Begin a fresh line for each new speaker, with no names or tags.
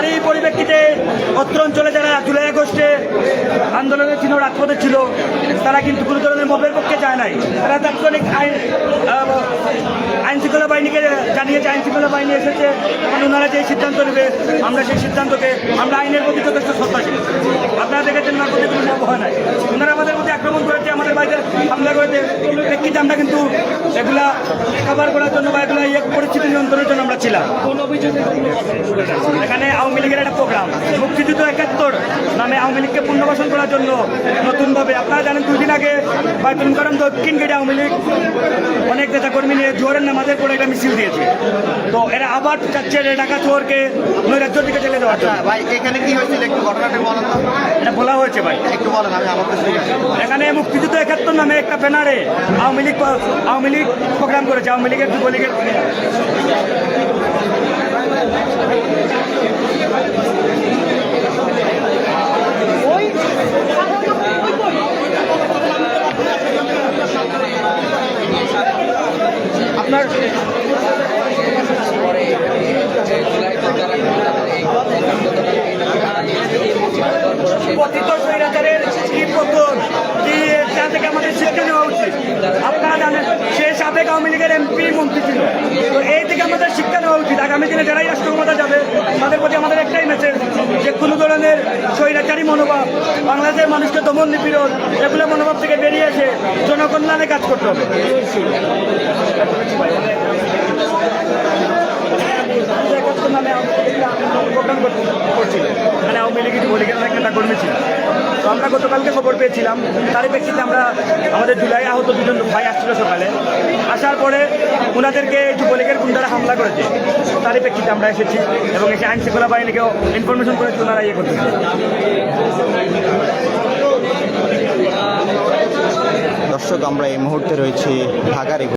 তার এই পরিপ্রেক্ষিতে অত্র অঞ্চলে যারা জুলাই আগস্টে আন্দোলনের চিহ্ন রাজপথে ছিল, তারা কিন্তু কোনো ধরনের মবের পক্ষে যায় নাই। তারা তাৎক্ষণিক আইন আইন শৃঙ্খলা বাহিনীকে জানিয়েছে আইন শৃঙ্খলা বাহিনী এসেছে এখন ওনারা যে সিদ্ধান্ত নেবে, আমরা সেই সিদ্ধান্তকে, আমরা আইনের প্রতি যথেষ্ট শ্রদ্ধাশীল। আপনারা দেখেছেন না কোনো হয় নাই। ওনারা আমাদের মধ্যে আক্রমণ করেছে আমাদের হামলা করেছে প্রেক্ষিতে আমরা কিন্তু এগুলা কভার করার জন্য বা এগুলা ইয়ে পরিস্থিতি নিয়ন্ত্রণের জন্য আমরা ছিলাম। এখানে আওয়ামী লীগের একটা প্রোগ্রাম মুক্তিযুদ্ধ একাত্তর নামে আওয়ামী লীগকে পুনর্বাসন করার জন্য নতুনভাবে। আপনারা জানেন দুই দিন আগে বাইতুল করাম দক্ষিণ গেটে আওয়ামী লীগ অনেক নেতা কর্মী নিয়ে জোহরের নামাজের পরে একটা মিছিল দিয়েছে। তো এরা আবার চাচ্ছে ঢাকা শহরকে নৈরাজ্যের দিকে চলে যাওয়ার জন্য।
ভাই এখানে কি হয়েছিল? একটু ঘটনাটা বলেন
এটা বলা হয়েছে ভাই।
একটু বলেন আমি আমার
এখানে মুক্তিযুদ্ধ একাত্তর নামে একটা ব্যানারে আওয়ামী লীগ আওয়ামী লীগ প্রোগ্রাম করেছে, আওয়ামী লীগের যুবলীগের আপনার পতিত স্বৈরাচারের কি পতন তা থেকে আমাদের শিক্ষা নেওয়া উচিত। আপনারা জানেন, সে সাবেক আওয়ামী লীগের এমপি মন্ত্রী ছিল। তো এই থেকে আমাদের শিক্ষা নেওয়া উচিত। আগামী দিনে যারাই রাষ্ট্র ক্ষমতা যাবে, তাদের প্রতি আমাদের একটাই মেসেজ যে কোনো ধরনের স্বৈরাচারী মনোভাব, বাংলাদেশের মানুষকে দমন নিপীড়ন, এগুলো মনোভাব থেকে বেরিয়ে এসে জনকল্যাণে কাজ করতে হবে। লীগরা প্রোগ্রাম মানে আওয়ামী লীগের যুবলীগের অনেক নেতা কর্মী ছিল। আমরা গতকালকে খবর পেয়েছিলাম, তারই প্রেক্ষিতে আমরা আমাদের জুলাই আহত দুজন ভাই আসছিল সকালে। আসার পরে ওনাদেরকে যুবলীগের গুন্ডারা হামলা করেছে। তারই প্রেক্ষিতে আমরা এসেছি এবং এসে আইন শৃঙ্খলা বাহিনীকেও ইনফরমেশন করেছি, ওনারা ইয়ে করতেছে
দর্শক, আমরা এই মুহূর্তে রয়েছি ঢাকার